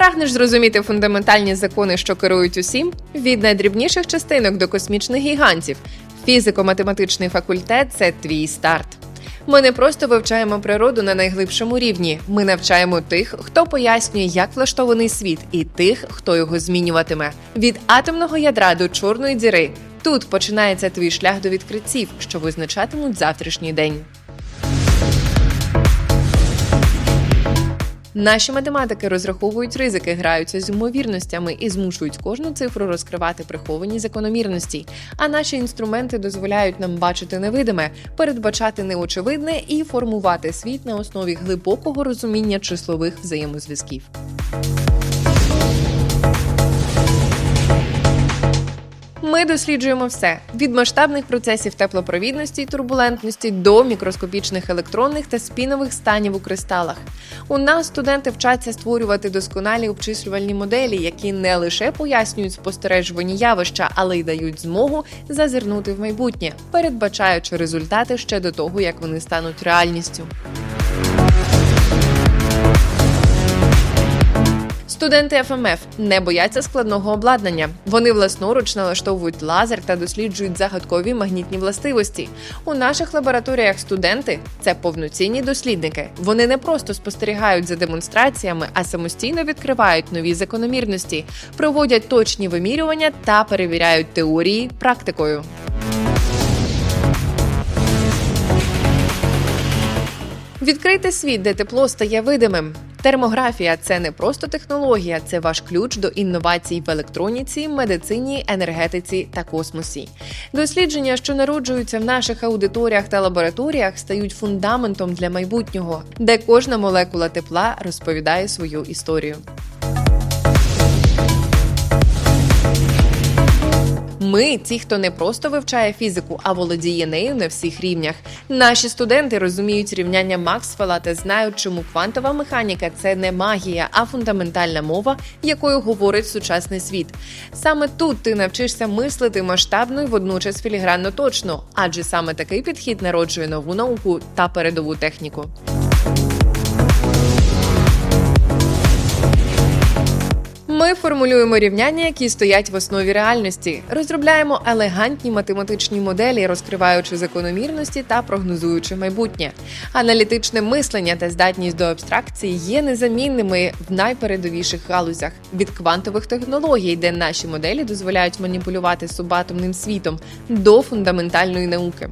Прагнеш зрозуміти фундаментальні закони, що керують усім, від найдрібніших частинок до космічних гігантів. Фізико-математичний факультет це твій старт. Ми не просто вивчаємо природу на найглибшому рівні. Ми навчаємо тих, хто пояснює, як влаштований світ, і тих, хто його змінюватиме. Від атомного ядра до чорної діри. Тут починається твій шлях до відкриттів, що визначатимуть завтрашній день. Наші математики розраховують ризики, граються з ймовірностями і змушують кожну цифру розкривати приховані закономірності. А наші інструменти дозволяють нам бачити невидиме, передбачати неочевидне і формувати світ на основі глибокого розуміння числових взаємозв'язків. Ми досліджуємо все від масштабних процесів теплопровідності й турбулентності до мікроскопічних електронних та спінових станів у кристалах. У нас студенти вчаться створювати досконалі обчислювальні моделі, які не лише пояснюють спостережувані явища, але й дають змогу зазирнути в майбутнє, передбачаючи результати ще до того, як вони стануть реальністю. Студенти ФМФ не бояться складного обладнання. Вони власноруч налаштовують лазер та досліджують загадкові магнітні властивості. У наших лабораторіях студенти це повноцінні дослідники. Вони не просто спостерігають за демонстраціями, а самостійно відкривають нові закономірності, проводять точні вимірювання та перевіряють теорії практикою. Відкрийте світ, де тепло стає видимим. Термографія це не просто технологія, це ваш ключ до інновацій в електроніці, медицині, енергетиці та космосі. Дослідження, що народжуються в наших аудиторіях та лабораторіях, стають фундаментом для майбутнього, де кожна молекула тепла розповідає свою історію. Ми ті, хто не просто вивчає фізику, а володіє нею на всіх рівнях. Наші студенти розуміють рівняння Максвелла та знають, чому квантова механіка це не магія, а фундаментальна мова, якою говорить сучасний світ. Саме тут ти навчишся мислити масштабно і водночас філігранно точно, адже саме такий підхід народжує нову науку та передову техніку. Формулюємо рівняння, які стоять в основі реальності, розробляємо елегантні математичні моделі, розкриваючи закономірності та прогнозуючи майбутнє. Аналітичне мислення та здатність до абстракції є незамінними в найпередовіших галузях від квантових технологій, де наші моделі дозволяють маніпулювати субатомним світом, до фундаментальної науки.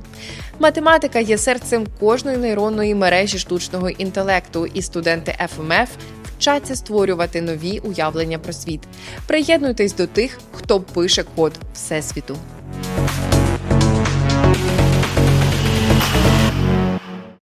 Математика є серцем кожної нейронної мережі штучного інтелекту, і студенти ФМФ вчаться створювати нові уявлення про світ. Приєднуйтесь до тих, хто пише код Всесвіту.